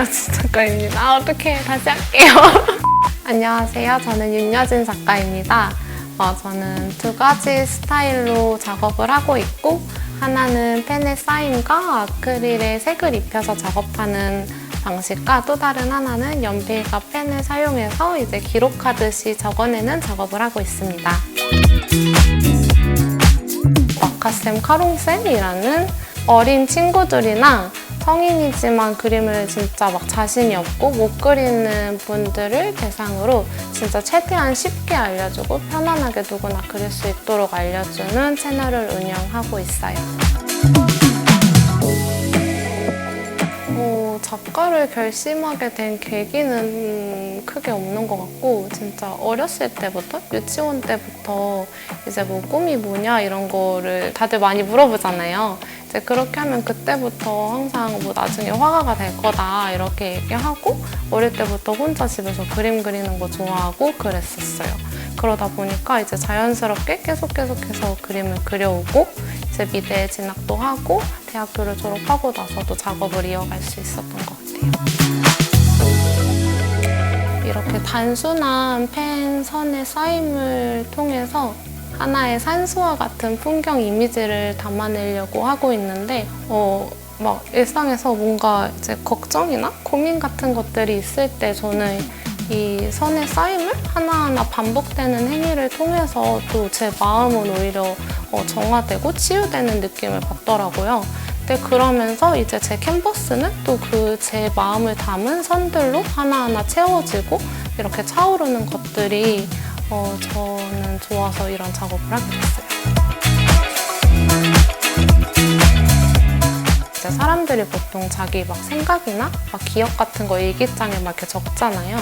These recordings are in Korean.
윤여진 작가입니다. 아, 어떡해. 다시 할게요. 안녕하세요. 저는 윤여진 작가입니다. 어, 저는 두 가지 스타일로 작업을 하고 있고, 하나는 펜의 사인과 아크릴에 색을 입혀서 작업하는 방식과 또 다른 하나는 연필과 펜을 사용해서 이제 기록하듯이 적어내는 작업을 하고 있습니다. 마카쌤, 카롱쌤이라는 어린 친구들이나 성인이지만 그림을 진짜 막 자신이 없고 못 그리는 분들을 대상으로 진짜 최대한 쉽게 알려주고 편안하게 누구나 그릴 수 있도록 알려주는 채널을 운영하고 있어요. 어, 작가를 결심하게 된 계기는 크게 없는 것 같고 진짜 어렸을 때부터 유치원 때부터 이제 뭐 꿈이 뭐냐 이런 거를 다들 많이 물어보잖아요. 이제 그렇게 하면 그때부터 항상 뭐 나중에 화가가 될 거다 이렇게 얘기하고 어릴 때부터 혼자 집에서 그림 그리는 거 좋아하고 그랬었어요. 그러다 보니까 이제 자연스럽게 계속 계속해서 그림을 그려오고 이제 미대에 진학도 하고 대학교를 졸업하고 나서도 작업을 이어갈 수 있었던 것 같아요. 이렇게 단순한 펜 선의 쌓임을 통해서 하나의 산수와 같은 풍경 이미지를 담아내려고 하고 있는데 어, 막 일상에서 뭔가 이제 걱정이나 고민 같은 것들이 있을 때 저는 이 선의 쌓임을 하나하나 반복되는 행위를 통해서 또 제 마음은 오히려 어, 정화되고 치유되는 느낌을 받더라고요. 근데 그러면서 이제 제 캔버스는 또 그 제 마음을 담은 선들로 하나하나 채워지고 이렇게 차오르는 것들이 어, 저는 좋아서 이런 작업을 하게 됐어요. 이제 사람들이 보통 자기 막 생각이나 막 기억 같은 거 일기장에 막 이렇게 적잖아요.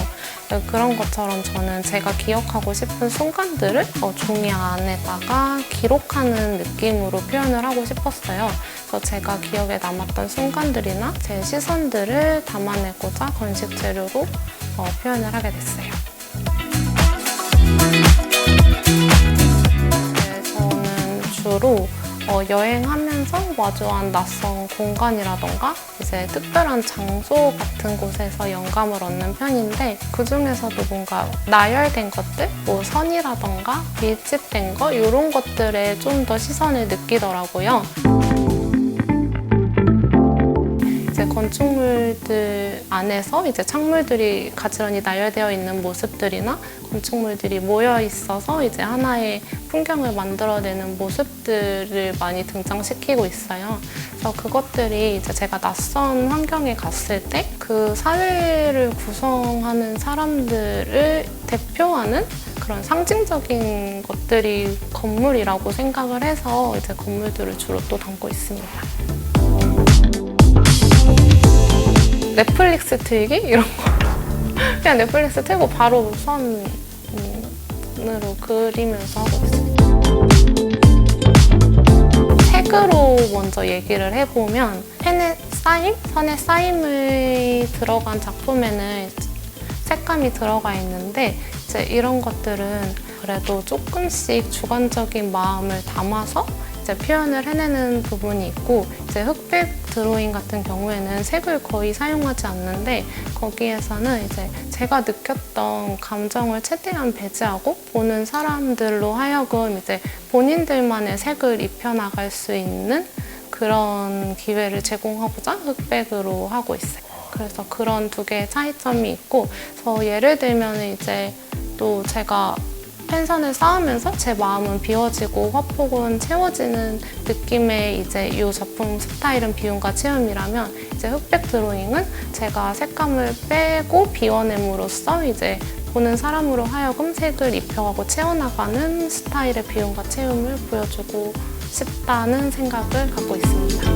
그런 것처럼 저는 제가 기억하고 싶은 순간들을 어, 종이 안에다가 기록하는 느낌으로 표현을 하고 싶었어요. 그래서 제가 기억에 남았던 순간들이나 제 시선들을 담아내고자 건식 재료로 어, 표현을 하게 됐어요. 저는 주로 어, 여행하면서 마주한 낯선 공간이라던가 이제 특별한 장소 같은 곳에서 영감을 얻는 편인데 그 중에서도 뭔가 나열된 것들, 뭐 선이라던가 밀집된 거 이런 것들에 좀 더 시선을 느끼더라고요. 건축물들 안에서 이제 창물들이 가지런히 나열되어 있는 모습들이나 건축물들이 모여 있어서 이제 하나의 풍경을 만들어내는 모습들을 많이 등장시키고 있어요. 그래서 그것들이 이제 제가 낯선 환경에 갔을 때 그 사회를 구성하는 사람들을 대표하는 그런 상징적인 것들이 건물이라고 생각을 해서 이제 건물들을 주로 또 담고 있습니다. 넷플릭스 틀기 이런 거. 그냥 넷플릭스 틀고 바로 선으로 그리면서 하고 있어요. 색으로 먼저 얘기를 해보면 펜의 쌓임, 선의 쌓임이 들어간 작품에는 색감이 들어가 있는데 이제 이런 것들은 그래도 조금씩 주관적인 마음을 담아서 이제 표현을 해내는 부분이 있고 이제 흑백 드로잉 같은 경우에는 색을 거의 사용하지 않는데 거기에서는 이제 제가 느꼈던 감정을 최대한 배제하고 보는 사람들로 하여금 이제 본인들만의 색을 입혀나갈 수 있는 그런 기회를 제공하고자 흑백으로 하고 있어요. 그래서 그런 두 개의 차이점이 있고, 그래서 예를 들면 이제 또 제가 펜선을 쌓으면서 제 마음은 비워지고 화폭은 채워지는 느낌의 이제 이 작품 스타일은 비움과 채움이라면 이제 흑백 드로잉은 제가 색감을 빼고 비워냄으로써 이제 보는 사람으로 하여금 색을 입혀가고 채워나가는 스타일의 비움과 채움을 보여주고 싶다는 생각을 갖고 있습니다.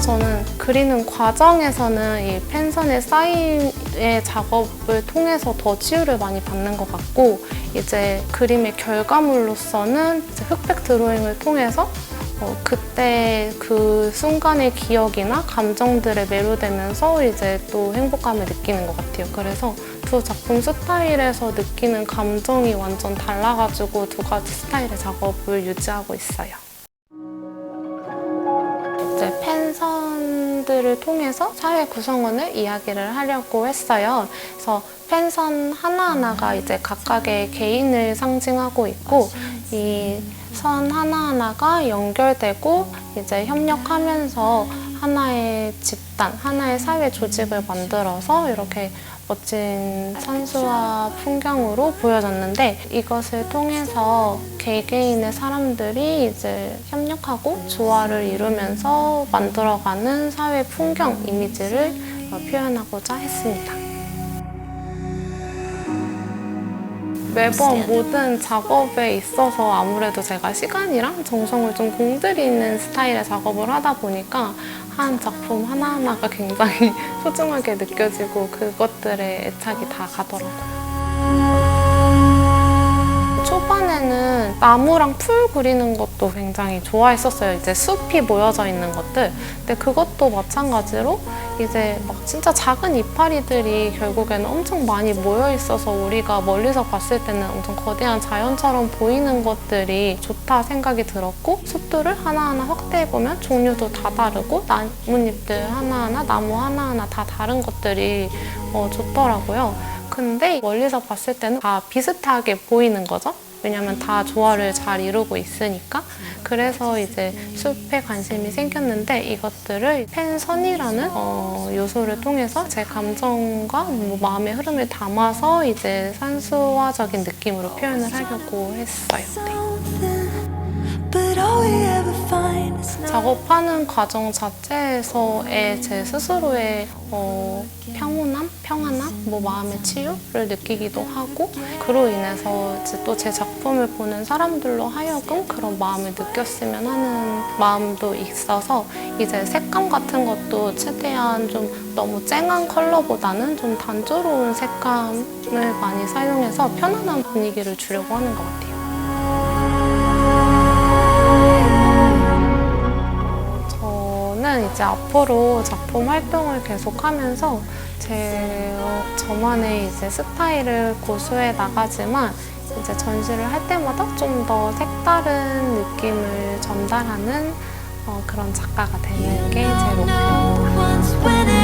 저는 그리는 과정에서는 이 펜선의 쌓임 의 작업을 통해서 더 치유를 많이 받는 것 같고 이제 그림의 결과물로서는 이제 흑백 드로잉을 통해서 어, 그때 그 순간의 기억이나 감정들에 매료되면서 이제 또 행복감을 느끼는 것 같아요. 그래서 두 작품 스타일에서 느끼는 감정이 완전 달라가지고 두 가지 스타일의 작업을 유지하고 있어요. 사람들을 통해서 사회 구성원을 이야기를 하려고 했어요. 그래서 펜선 하나하나가 이제 각각의 개인을 상징하고 있고 이 선 하나하나가 연결되고 이제 협력하면서 하나의 집단, 하나의 사회 조직을 만들어서 이렇게 멋진 산수와 풍경으로 보여졌는데 이것을 통해서 개개인의 사람들이 이제 협력하고 조화를 이루면서 만들어가는 사회 풍경 이미지를 어, 표현하고자 했습니다. 매번 모든 작업에 있어서 아무래도 제가 시간이랑 정성을 좀 공들이는 스타일의 작업을 하다 보니까 한 작품 하나하나가 굉장히 소중하게 느껴지고 그것들에 애착이 다 가더라고요. 초반에는 나무랑 풀 그리는 것도 굉장히 좋아했었어요. 이제 숲이 모여져 있는 것들. 근데 그것도 마찬가지로 이제 막 진짜 작은 이파리들이 결국에는 엄청 많이 모여 있어서 우리가 멀리서 봤을 때는 엄청 거대한 자연처럼 보이는 것들이 좋다 생각이 들었고 숲들을 하나하나 확대해 보면 종류도 다 다르고 나뭇잎들 하나하나 나무 하나하나 다 다른 것들이 어, 좋더라고요. 근데 멀리서 봤을 때는 다 비슷하게 보이는 거죠. 왜냐면 다 조화를 잘 이루고 있으니까. 그래서 이제 숲에 관심이 생겼는데 이것들을 펜선이라는 어, 요소를 통해서 제 감정과 뭐 마음의 흐름을 담아서 이제 산수화적인 느낌으로 표현을 하려고 했어요. 네. 작업하는 과정 자체에서의 제 스스로의 어, 평온함, 평안함, 뭐 마음의 치유를 느끼기도 하고 그로 인해서 또 제 작품을 보는 사람들로 하여금 그런 마음을 느꼈으면 하는 마음도 있어서 이제 색감 같은 것도 최대한 좀 너무 쨍한 컬러보다는 좀 단조로운 색감을 많이 사용해서 편안한 분위기를 주려고 하는 것 같아요. 이제 앞으로 작품 활동을 계속하면서 제 어, 저만의 이제 스타일을 고수해 나가지만 이제 전시를 할 때마다 좀 더 색다른 느낌을 전달하는 어, 그런 작가가 되는 게 제 목표입니다.